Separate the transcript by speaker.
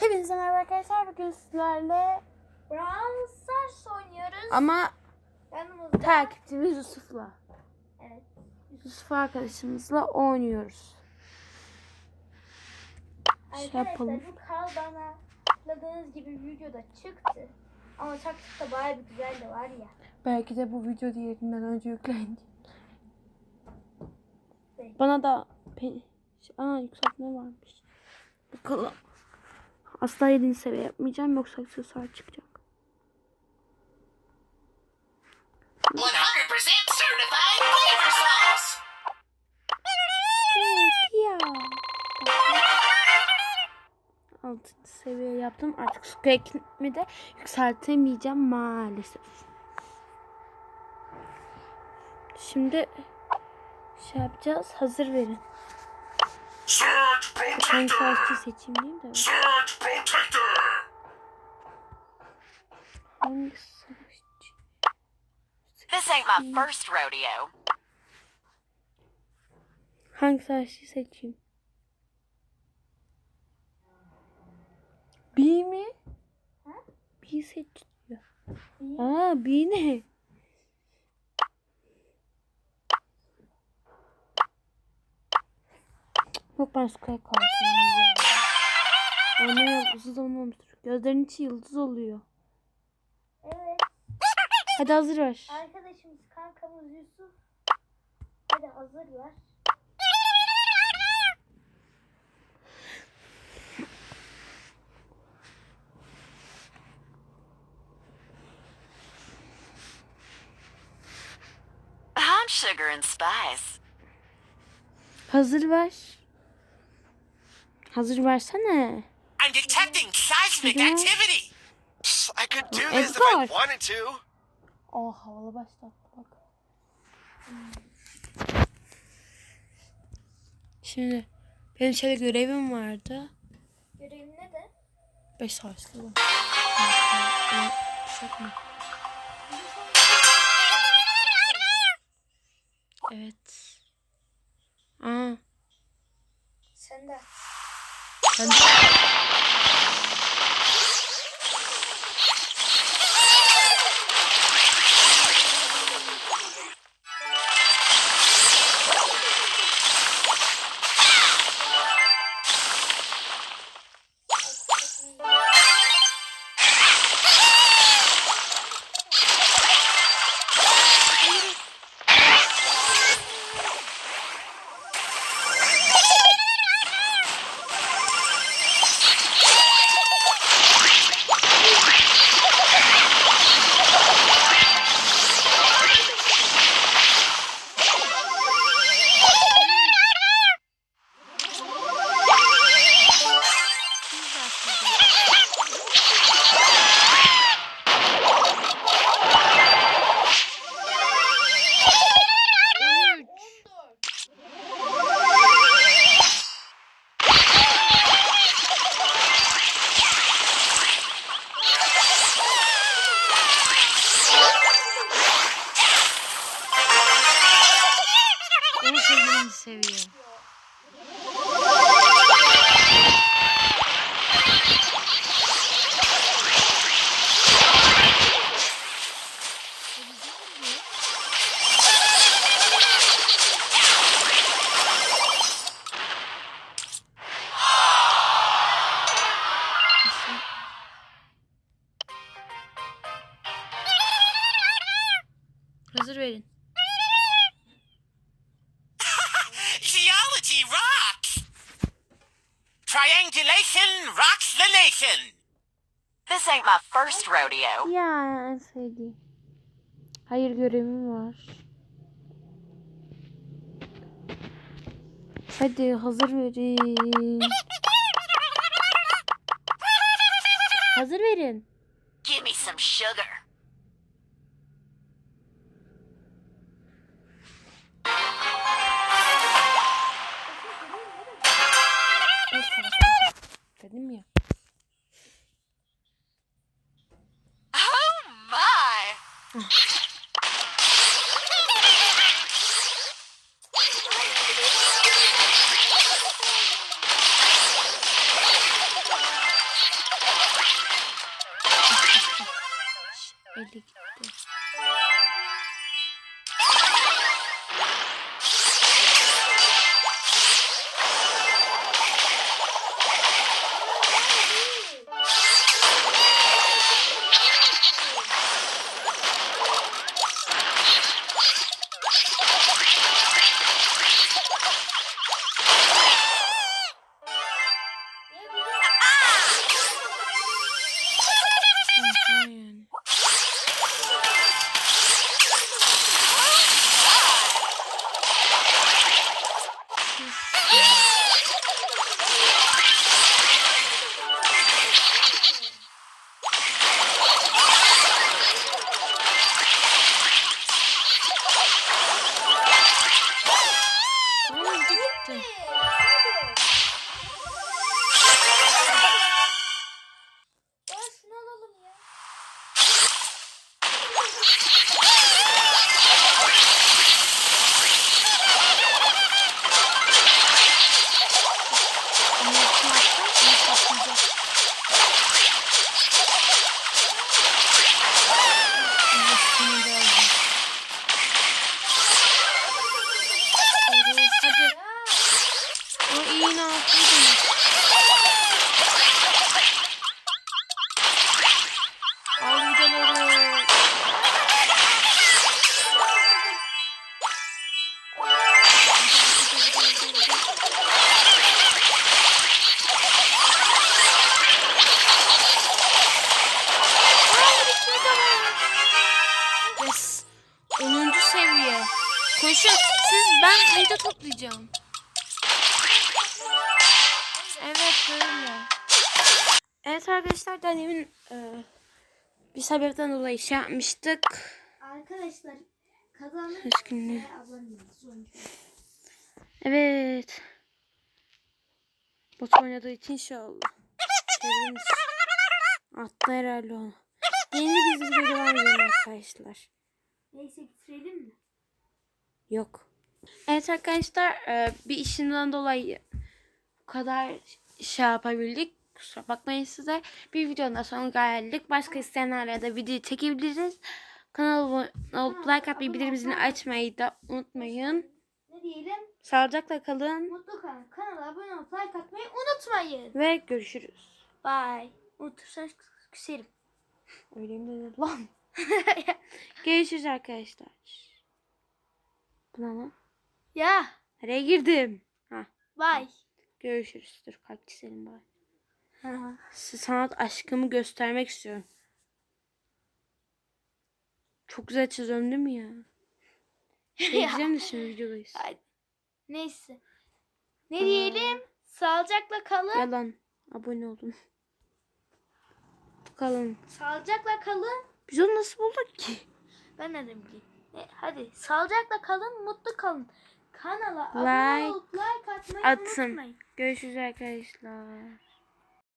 Speaker 1: Hepinize merhaba arkadaşlar. Bugün sizlerle
Speaker 2: Brawl Stars oynuyoruz.
Speaker 1: ama
Speaker 2: Yanımızda.
Speaker 1: takipçimiz Yusuf'la.
Speaker 2: Evet.
Speaker 1: Yusuf arkadaşımızla oynuyoruz. Şey yapalım.
Speaker 2: bu kal bana atladığınız gibi videoda çıktı. Ama taktikte bayağı bir güzel de var ya.
Speaker 1: Belki de bu video diğerinden önce yüklendi.
Speaker 2: Belki.
Speaker 1: Bana da pe- Aa yükseltme varmış. Bakalım. Asla 7. seviye yapmayacağım yoksa aksesuar çıkacak.
Speaker 3: 100% certified flavor sauce.
Speaker 1: Evet ya. 6. seviye yaptım. Artık Squeak'imi de yükseltemeyeceğim maalesef. Şimdi şey yapacağız. Hazır verin.
Speaker 3: Surge Protector.
Speaker 1: savaşçı seçeyim diyeyim de.
Speaker 3: Surge Protector.
Speaker 1: Hangi savaşçı?
Speaker 4: This ain't my first rodeo.
Speaker 1: Hangi savaşçı seçeyim? B mi?
Speaker 2: Ha?
Speaker 1: B seç diyor. Aa B ne? Yok ben Square kalacağım. Anne yıldız olmamıştır. Gözlerin içi yıldız oluyor.
Speaker 2: Evet.
Speaker 1: Hadi hazır ver.
Speaker 2: Arkadaşımız kankamız Yusuf. Hadi hazır ver.
Speaker 4: I'm sugar and spice.
Speaker 1: Hazır ver. Hazır versene.
Speaker 3: I'm detecting seismic activity. I could do
Speaker 1: this if I
Speaker 3: wanted to.
Speaker 1: Aa havalı başlattı bak. Şimdi benim şöyle görevim vardı.
Speaker 2: Görevin ne de?
Speaker 1: 5 saatli mu? Evet. Aa,
Speaker 2: Sen de.
Speaker 1: Ben seviyor.
Speaker 3: Triangulation rocks the nation.
Speaker 4: This ain't my first rodeo.
Speaker 1: Ya en sevdiğim. Hayır görevim var. Hadi hazır verin. hazır verin.
Speaker 4: Give me some sugar.
Speaker 1: Dedim ya. Elli Koşun. Siz ben vida toplayacağım. Evet böyle. Evet arkadaşlar denemin e, bir sebepten dolayı şey yapmıştık.
Speaker 2: Arkadaşlar sonucu.
Speaker 1: Evet. Bot oynadığı için şey oldu. Çevirmiş. Attı herhalde onu. Yeni biz bir devam edelim arkadaşlar.
Speaker 2: Neyse bitirelim mi?
Speaker 1: Yok. Evet arkadaşlar e, bir işimden dolayı bu kadar şey yapabildik. Kusura bakmayın size. Bir videonun da sonuna geldik. Başka isteyenlerle de video çekebiliriz. Kanalıma abone olup like atmayı, bildirim zilini açmayı da unutmayın.
Speaker 2: Ne diyelim?
Speaker 1: Sağlıcakla kalın
Speaker 2: Mutlu kalın. Kanala abone olup like atmayı unutmayın.
Speaker 1: ve görüşürüz.
Speaker 2: Bye. Unutursanız küserim.
Speaker 1: Öyle mi denir lan? görüşürüz arkadaşlar. Bu ne
Speaker 2: ya.
Speaker 1: Nereye girdim? Ha,
Speaker 2: Bye.
Speaker 1: görüşürüz. Dur kalk çizelim bari. Size sanat aşkımı göstermek istiyorum. Çok güzel çiziyorum değil mi ya? Çekeceğim de şimdi videodayız.
Speaker 2: Hadi. Neyse. Ne diyelim? Sağlıcakla kalın.
Speaker 1: Yalan. Abone olun. Bakalım.
Speaker 2: Sağlıcakla kalın.
Speaker 1: Biz onu nasıl bulduk ki?
Speaker 2: Ben nereden bileyim? E, hadi sağlıcakla kalın, mutlu kalın. Kanala
Speaker 1: Like
Speaker 2: abone olup like atmayı
Speaker 1: atın.
Speaker 2: unutmayın.
Speaker 1: Görüşürüz arkadaşlar.